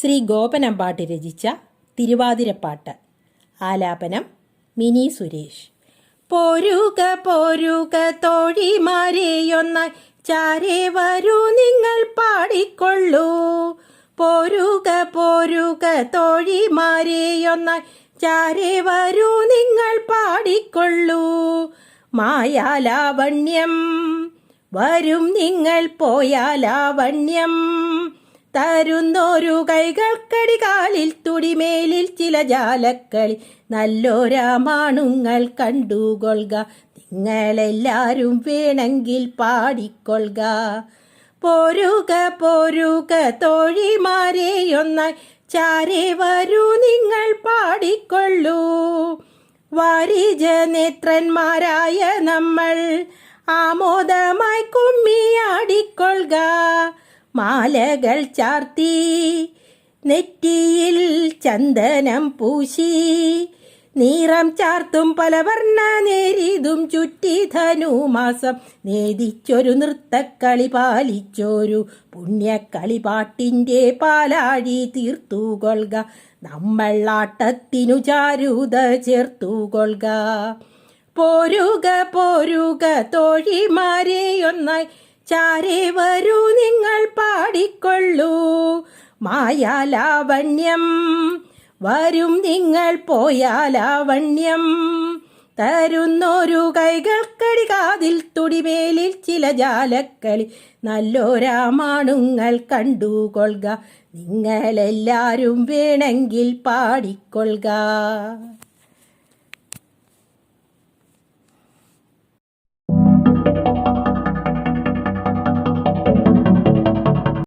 ശ്രീ ഗോപനമ്പാട്ട് രചിച്ച തിരുവാതിരപ്പാട്ട്. ആലാപനം മിനി സുരേഷ്. പോരുക പോരുക തോഴിമാരെയൊന്നായി ചാരേ വരൂ നിങ്ങൾ പാടിക്കൊള്ളൂ. പോരുക പോരുക തോഴിമാരെയൊന്നായി ചാരേ വരൂ നിങ്ങൾ പാടിക്കൊള്ളൂ. മായാലാവണ്യം വരും നിങ്ങൾ പോയാലാവണ്യം. തരുന്നൊരു കൈകൾക്കടി കാലിൽ തുടിമേലിൽ ചില ജാലക്കളി. നല്ലോരാമാണുങ്ങൾ കണ്ടുകൊള്ളുക. നിങ്ങളെല്ലാരും വേണമെങ്കിൽ പാടിക്കൊള്ളുക. പോരുക പോരുക തോഴിമാരെയൊന്ന ചാരെ വരൂ നിങ്ങൾ പാടിക്കൊള്ളൂ. വാരിജ നേത്രന്മാരായ നമ്മൾ ആമോദമായി കുമ്മിയാടിക്കൊള്ളുക. മാലകൾ ചാർത്തി നെറ്റിയിൽ ചന്ദനം പൂശി. നീറം ചാർത്തും പലവർണ നേരിതും ചുറ്റി ധനുമാസം നേദിച്ചൊരു നൃത്തക്കളി പാലിച്ചൊരു പുണ്യക്കളി പാട്ടിന്റെ പാലാഴി തീർത്തുകൊള്ളുക നമ്മൾ ആട്ടത്തിനു ചാരുത ചേർത്തു ചേർത്തുകൊള്ളുക പോരുക പോരുക തോഴിമാരെയൊന്നായി ചാരേ വരൂ നിങ്ങൾ പാടിക്കൊള്ളൂ മായാലാവണ്യം. വരും നിങ്ങൾ പോയാലാവണ്യം. തരുന്നൊരു കൈകൾക്കടി കാതിൽ തുടിമേലിൽ ചില ജാലക്കളി. നല്ലോരാമാണുങ്ങൾ കണ്ടുകൊള്ളുക. നിങ്ങളെല്ലാരും വേണമെങ്കിൽ പാടിക്കൊള്ളുക.